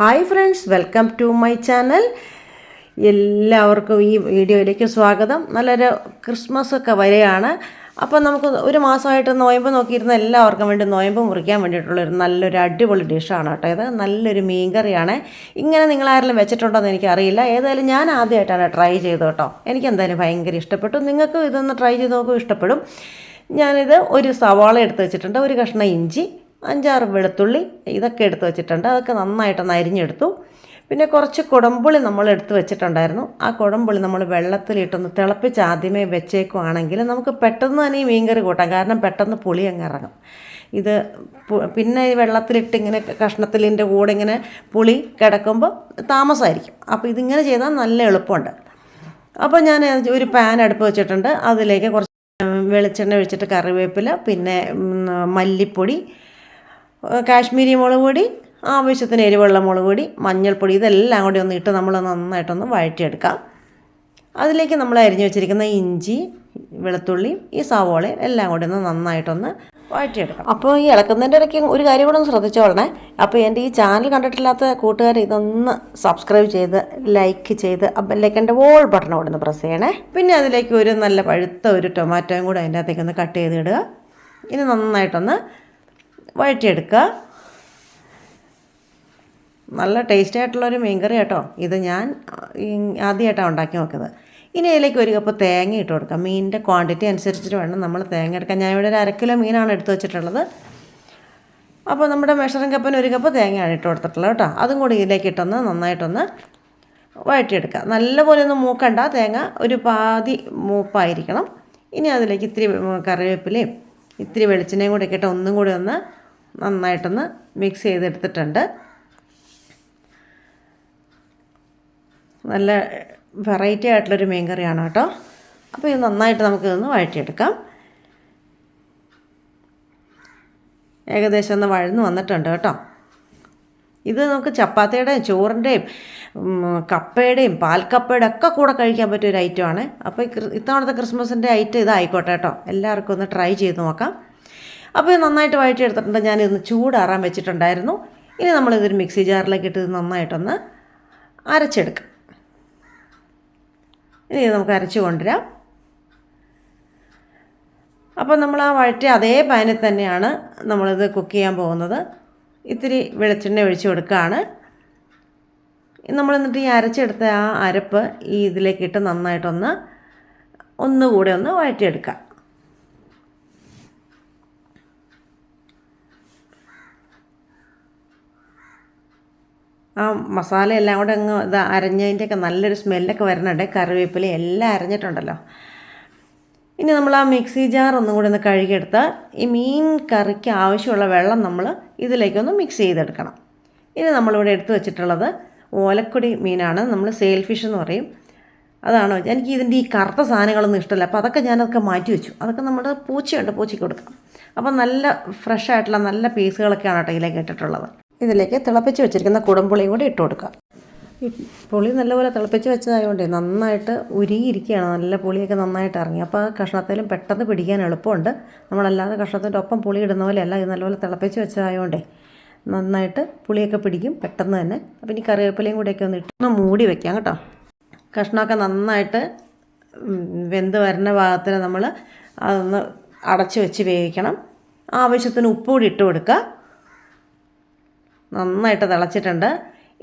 Hi friends welcome to my channel എല്ലാവർക്കും ഈ വീഡിയോയിലേക്ക് സ്വാഗതം. നല്ലൊരു ക്രിസ്മസ് ഒക്കെ വരെയാണ്. അപ്പോൾ നമുക്ക് ഒരു മാസമായിട്ട് നോയമ്പ് നോക്കിയിരുന്ന എല്ലാവർക്കും വേണ്ടി നോയമ്പ് മുറിക്കാൻ വേണ്ടിയിട്ടുള്ളൊരു നല്ലൊരു അടിപൊളി ഡിഷാണ് കേട്ടോ ഇത്. നല്ലൊരു മീൻ കറിയാണ് ഇങ്ങനെ നിങ്ങളാരെല്ലാം വെച്ചിട്ടുണ്ടോ എന്ന് എനിക്കറിയില്ല. ഏതായാലും ഞാൻ ആദ്യമായിട്ടാണ് ട്രൈ ചെയ്തത് കേട്ടോ. എനിക്ക് എന്തായാലും ഭയങ്കര ഇഷ്ടപ്പെട്ടു. നിങ്ങൾക്ക് ഇതൊന്ന് ട്രൈ ചെയ്ത് നോക്കും ഇഷ്ടപ്പെടും. ഞാനിത് ഒരു സവാള എടുത്ത് വെച്ചിട്ടുണ്ട്. ഒരു കഷ്ണം ഇഞ്ചി അഞ്ചാറ് വെളുത്തുള്ളി ഇതൊക്കെ എടുത്ത് വെച്ചിട്ടുണ്ട്. അതൊക്കെ നന്നായിട്ടൊന്ന് അരിഞ്ഞെടുത്തു. പിന്നെ കുറച്ച് കുടംപുളി നമ്മൾ എടുത്ത് വെച്ചിട്ടുണ്ടായിരുന്നു. ആ കുടംപുളി നമ്മൾ വെള്ളത്തിലിട്ടൊന്ന് തിളപ്പിച്ച് ആദ്യമേ വെച്ചേക്കുവാണെങ്കിൽ നമുക്ക് പെട്ടെന്ന് തന്നെ ഈ മീൻകറി കൂട്ടാം. കാരണം പെട്ടെന്ന് പുളി അങ്ങ് ഇറങ്ങും. ഇത് പിന്നെ ഈ വെള്ളത്തിലിട്ട് ഇങ്ങനെ കഷ്ണത്തിലിന്റെ കൂടെ ഇങ്ങനെ പുളി കിടക്കുമ്പോൾ താമസമായിരിക്കും അപ്പോൾ ഇതിങ്ങനെ ചെയ്താൽ നല്ല എളുപ്പമുണ്ട്. അപ്പോൾ ഞാൻ ഒരു പാൻ അടുപ്പ് വെച്ചിട്ടുണ്ട്. അതിലേക്ക് കുറച്ച് വെളിച്ചെണ്ണ ഒഴിച്ചിട്ട് കറിവേപ്പില പിന്നെ മല്ലിപ്പൊടി കാശ്മീരി മുളക് പൊടി ആവശ്യത്തിന് എരിവുള്ള മുളക് പൊടി മഞ്ഞൾപ്പൊടി ഇതെല്ലാം കൂടി ഒന്ന് ഇട്ട് നമ്മൾ നന്നായിട്ടൊന്ന് വഴറ്റിയെടുക്കാം. അതിലേക്ക് നമ്മൾ അരിഞ്ഞു വെച്ചിരിക്കുന്ന ഇഞ്ചി വെളുത്തുള്ളി ഈ സവോളയും എല്ലാം കൂടി ഒന്ന് നന്നായിട്ടൊന്ന് വഴറ്റിയെടുക്കാം. അപ്പോൾ ഈ ഇളക്കുന്നതിന്റെ ഇടയ്ക്ക് ഒരു കാര്യം കൂടെ ഒന്ന് ശ്രദ്ധിച്ചോളണേ അപ്പോൾ എന്റെ ഈ ചാനൽ കണ്ടിട്ടില്ലാത്ത കൂട്ടുകാർ ഇതൊന്ന് സബ്സ്ക്രൈബ് ചെയ്ത് ലൈക്ക് ചെയ്ത് ബെല്ലൈക്കന്റെ വോൾ ബട്ടൺ കൂടെ ഒന്ന് പ്രസ് ചെയ്യണേ. പിന്നെ അതിലേക്ക് ഒരു നല്ല പഴുത്ത ഒരു ടൊമാറ്റോയും കൂടെ അതിന്റെ അകത്തേക്ക് ഒന്ന് കട്ട് ചെയ്തിടുക ഇനി നന്നായിട്ടൊന്ന് വഴറ്റിയെടുക്കുക നല്ല ടേസ്റ്റി ആയിട്ടുള്ളൊരു മീൻകറി കേട്ടോ. ഇത് ഞാൻ ആദ്യമായിട്ടാണ് ഉണ്ടാക്കി നോക്കുന്നത്. ഇനി ഇതിലേക്ക് ഒരു കപ്പ് തേങ്ങ ഇട്ട് കൊടുക്കാം. മീനിന്റെ ക്വാണ്ടിറ്റി അനുസരിച്ചിട്ട് വേണം നമ്മൾ തേങ്ങ എടുക്കാൻ. ഞാൻ ഇവിടെ ഒരു അരക്കിലോ കിലോ മീനാണ് എടുത്ത് വെച്ചിട്ടുള്ളത്. അപ്പോൾ നമ്മുടെ മെഷറിംഗ് കപ്പിന് ഒരു കപ്പ് തേങ്ങയാണ് ഇട്ട് കൊടുത്തിട്ടുള്ളത് കേട്ടോ. അതും കൂടി ഇതിലേക്ക് ഇട്ടൊന്ന് നന്നായിട്ടൊന്ന് വഴറ്റിയെടുക്കുക നല്ലപോലെ ഒന്ന് മൂക്കണ്ട. തേങ്ങ ഒരു പാതി മൂപ്പായിരിക്കണം. ഇനി അതിലേക്ക് ഇത്തിരി കറിവേപ്പിലയും ഇത്തിരി വെളിച്ചെണ്ണയും കൂടി ഒക്കെ ഇട്ട് ഒന്നും കൂടി ഒന്ന് നന്നായിട്ടൊന്ന് മിക്സ് ചെയ്തെടുത്തിട്ടുണ്ട്. നല്ല വെറൈറ്റി ആയിട്ടുള്ളൊരു മീൻ കറിയാണ് കേട്ടോ. അപ്പോൾ ഇത് നന്നായിട്ട് നമുക്ക് ഇതൊന്ന് വഴറ്റിയെടുക്കാം. ഏകദേശം ഒന്ന് വഴന്ന് വന്നിട്ടുണ്ട് കേട്ടോ. ഇത് നമുക്ക് ചപ്പാത്തിയുടെയും ചോറിന്റെയും കപ്പയുടെയും പാൽക്കപ്പയുടെ ഒക്കെ കൂടെ കഴിക്കാൻ പറ്റിയ ഒരു ഐറ്റമാണ് അപ്പോൾ ഇത്തവണത്തെ ക്രിസ്മസിന്റെ ഐറ്റം ഇതായിക്കോട്ടെ കേട്ടോ. എല്ലാവർക്കും ഒന്ന് ട്രൈ ചെയ്ത് നോക്കാം. അപ്പോൾ ഇത് നന്നായിട്ട് വഴറ്റിയെടുത്തിട്ടുണ്ട്. ഞാനിതൊന്ന് ചൂടാറാൻ വെച്ചിട്ടുണ്ടായിരുന്നു. ഇനി നമ്മളിതൊരു മിക്സി ജാറിലേക്ക് ഇട്ട് നന്നായിട്ടൊന്ന് അരച്ചെടുക്കാം. ഇനി നമുക്ക് അരച്ച് കൊണ്ടുവരാം. അപ്പോൾ നമ്മൾ ആ വഴറ്റി അതേ പാനിൽ തന്നെയാണ് നമ്മളിത് കുക്ക് ചെയ്യാൻ പോകുന്നത്. ഇത്തിരി വെളിച്ചെണ്ണ ഒഴിച്ചു കൊടുക്കുകയാണ്. നമ്മൾ എന്നിട്ട് ഈ അരച്ചെടുത്ത ആ അരപ്പ് ഈ ഇതിലേക്കിട്ട് നന്നായിട്ടൊന്ന് ഒന്നുകൂടെ ഒന്ന് വഴറ്റിയെടുക്കാം. ആ മസാല എല്ലാം കൂടെ അങ്ങ് ഇത് അരഞ്ഞതിന്റെയൊക്കെ നല്ലൊരു സ്മെല്ലൊക്കെ വരുന്നുണ്ട്. കറിവേപ്പില എല്ലാം അരഞ്ഞിട്ടുണ്ടല്ലോ. ഇനി നമ്മൾ ആ മിക്സി ജാർ ഒന്നും കൂടി ഒന്ന് കഴുകിയെടുത്ത് ഈ മീൻ കറിക്ക് ആവശ്യമുള്ള വെള്ളം നമ്മൾ ഇതിലേക്കൊന്ന് മിക്സ് ചെയ്തെടുക്കണം. ഇനി നമ്മളിവിടെ എടുത്തു വെച്ചിട്ടുള്ളത് ഓലക്കൊടി മീനാണ്. നമ്മൾ സെയിൽ ഫിഷ് എന്ന് പറയും. അതാണ്? എനിക്ക് ഇതിന്റെ ഈ കറുത്ത സാധനങ്ങളൊന്നും ഇഷ്ടമല്ല. അപ്പോൾ അതൊക്കെ ഞാനതൊക്കെ മാറ്റി വെച്ചു. അതൊക്കെ നമ്മുടെ പൂച്ചയുണ്ട്. പൂച്ചയ്ക്ക് കൊടുക്കാം. അപ്പോൾ നല്ല ഫ്രഷ് ആയിട്ടുള്ള നല്ല പീസുകളൊക്കെയാണ് കേട്ടോ ഇതിലേക്ക് ഇട്ടിട്ടുള്ളത്. ഇതിലേക്ക് തിളപ്പിച്ച് വെച്ചിരിക്കുന്ന കുടംപുളിയും കൂടി ഇട്ട് കൊടുക്കുക. ഈ പുളി നല്ലപോലെ തിളപ്പിച്ച് വെച്ചതായതുകൊണ്ട് നന്നായിട്ട് ഉരുകിയിരിക്കുകയാണ്. നല്ല പുളിയൊക്കെ നന്നായിട്ട് ഇറങ്ങി. അപ്പോൾ ആ കഷ്ണത്തിലും പെട്ടെന്ന് പിടിക്കാൻ എളുപ്പമുണ്ട്. നമ്മളല്ലാതെ കഷ്ണത്തിന്റെ ഒപ്പം പുളി ഇടുന്ന പോലെയല്ല. ഇത് നല്ലപോലെ തിളപ്പിച്ച് വെച്ചതായതുകൊണ്ടേ നന്നായിട്ട് പുളിയൊക്കെ പിടിക്കും. പെട്ടെന്ന് തന്നെ. അപ്പോൾ ഇനി കറിവേപ്പിലയും കൂടെയൊക്കെ ഒന്ന് ഇട്ട് ഒന്ന് മൂടി വെക്കാം കേട്ടോ. കഷ്ണമൊക്കെ നന്നായിട്ട് വെന്ത് വരുന്ന ഭാഗത്തിന് നമ്മൾ അതൊന്ന് അടച്ച് വെച്ച് വേവിക്കണം. ആവശ്യത്തിന് ഉപ്പ് കൂടി ഇട്ട് കൊടുക്കുക. നന്നായിട്ട് തിളച്ചിട്ടുണ്ട്.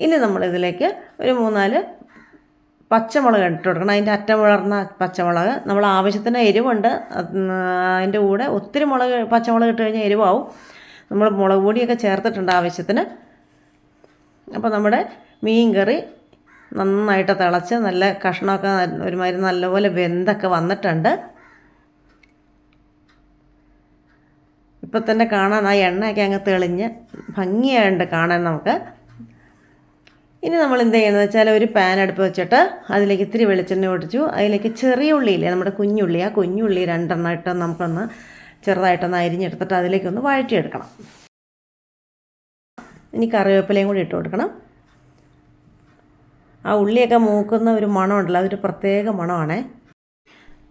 ഇനി നമ്മളിതിലേക്ക് ഒരു മൂന്നാൽ പച്ചമുളക് ഇട്ട് കൊടുക്കണം. അതിന്റെ അറ്റം വളർന്ന പച്ചമുളക്. നമ്മൾ ആവശ്യത്തിന് എരിവുണ്ട്. അത് അതിന്റെ കൂടെ ഒത്തിരി മുളക് പച്ചമുളക് ഇട്ട് കഴിഞ്ഞാൽ എരിവാവും. നമ്മൾ മുളക് പൊടിയൊക്കെ ചേർത്തിട്ടുണ്ട് ആവശ്യത്തിന്. അപ്പോൾ നമ്മുടെ മീൻ കറി നന്നായിട്ട് തിളച്ച് നല്ല കഷ്ണമൊക്കെ ഒരുമാതിരി നല്ലപോലെ വെന്തൊക്കെ വന്നിട്ടുണ്ട്. ഇപ്പം തന്നെ കാണാൻ ആ എണ്ണയൊക്കെ അങ്ങ് തെളിഞ്ഞ് ഭംഗിയായിട്ട് കാണാൻ നമുക്ക്. ഇനി നമ്മൾ എന്ത് ചെയ്യണമെന്ന് വെച്ചാൽ ഒരു പാൻ അടുപ്പ് വെച്ചിട്ട് അതിലേക്ക് ഇത്തിരി വെളിച്ചെണ്ണ ഒഴിച്ചു. അതിലേക്ക് ചെറിയ ഉള്ളിയില്ലേ നമ്മുടെ കുഞ്ഞുള്ളി. ആ കുഞ്ഞുള്ളി രണ്ടെണ്ണം ഇട്ട് നമുക്കൊന്ന് ചെറുതായിട്ടൊന്ന് അരിഞ്ഞെടുത്തിട്ട് അതിലേക്കൊന്ന് വഴറ്റിയെടുക്കണം. ഇനി കറിവേപ്പിലയും കൂടി ഇട്ട് കൊടുക്കണം. ആ ഉള്ളിയൊക്കെ മൂക്കുന്ന ഒരു മണമുണ്ടല്ലോ അതൊരു പ്രത്യേക മണമാണേ.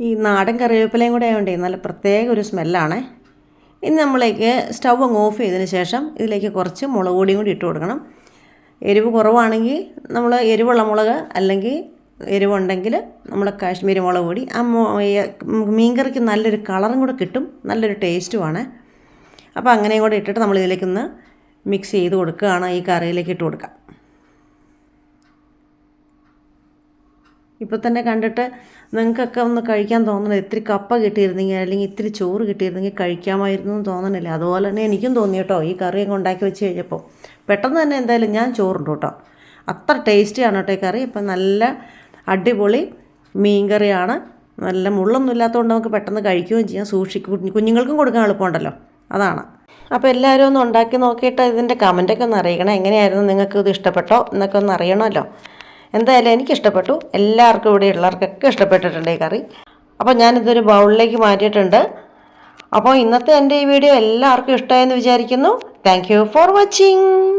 ഈ നാടൻ കറിവേപ്പിലയും കൂടെ ആയതുകൊണ്ടേ നല്ല പ്രത്യേക ഒരു സ്മെല്ലാണേ ഇനി നമ്മളേക്ക് സ്റ്റൗ അങ്ങ് ഓഫ് ചെയ്തതിന് ശേഷം ഇതിലേക്ക് കുറച്ച് മുളക് പൊടിയും കൂടി ഇട്ട് കൊടുക്കണം. എരിവ് കുറവാണെങ്കിൽ നമ്മൾ എരിവുള്ള മുളക് അല്ലെങ്കിൽ എരിവുണ്ടെങ്കിൽ നമ്മൾ കാശ്മീരി മുളക് പൊടി. ആ മീൻകറിക്ക് നല്ലൊരു കളറും കൂടെ കിട്ടും. നല്ലൊരു ടേസ്റ്റുമാണ് അപ്പോൾ അങ്ങനെയും കൂടെ ഇട്ടിട്ട് നമ്മൾ ഇതിലേക്കൊന്ന് മിക്സ് ചെയ്ത് കൊടുക്കുകയാണ്. ഈ കറിയിലേക്ക് ഇട്ട് കൊടുക്കാം ഇപ്പോൾ തന്നെ കണ്ടിട്ട് നിങ്ങൾക്കൊക്കെ ഒന്ന് കഴിക്കാൻ തോന്നണം ഇത്തിരി കപ്പ കിട്ടിയിരുന്നെങ്കിൽ അല്ലെങ്കിൽ ഇത്തിരി ചോറ് കിട്ടിയിരുന്നെങ്കിൽ കഴിക്കാമായിരുന്നു എന്ന് തോന്നണില്ല. അതുപോലെ തന്നെ എനിക്കും തോന്നി കേട്ടോ ഈ കറിയൊക്കെ ഉണ്ടാക്കി വെച്ച് കഴിഞ്ഞപ്പോൾ. പെട്ടെന്ന് തന്നെ എന്തായാലും ഞാൻ ചോറുണ്ട് കേട്ടോ. അത്ര ടേസ്റ്റിയാണ് കേട്ടോ ഈ കറി. ഇപ്പം നല്ല അടിപൊളി മീൻ കറിയാണ്. നല്ല മുള്ളൊന്നും ഇല്ലാത്തതുകൊണ്ട് നമുക്ക് പെട്ടെന്ന് കഴിക്കുകയും ചെയ്യാം. സൂക്ഷിക്കും കുഞ്ഞുങ്ങൾക്കും കൊടുക്കാൻ എളുപ്പമുണ്ടല്ലോ. അതാണ്. അപ്പോൾ എല്ലാവരും ഒന്ന് ഉണ്ടാക്കി നോക്കിയിട്ട് ഇതിന്റെ കമന്റൊക്കെ ഒന്ന് അറിയിക്കണം. എങ്ങനെയായിരുന്നു? നിങ്ങൾക്ക് ഇത് ഇഷ്ടപ്പെട്ടോ? എന്നൊക്കെ ഒന്ന് അറിയണമല്ലോ. എന്തായാലും എനിക്കിഷ്ടപ്പെട്ടു. എല്ലാവർക്കും ഇവിടെ ഉള്ളവർക്കൊക്കെ ഇഷ്ടപ്പെട്ടിട്ടുണ്ട് ഈ കറി. അപ്പോൾ ഞാനിതൊരു ബൗളിലേക്ക് മാറ്റിയിട്ടുണ്ട്. അപ്പോൾ ഇന്നത്തെ എന്റെ ഈ വീഡിയോ എല്ലാവർക്കും ഇഷ്ടമായെന്ന് വിചാരിക്കുന്നു. Thank for watching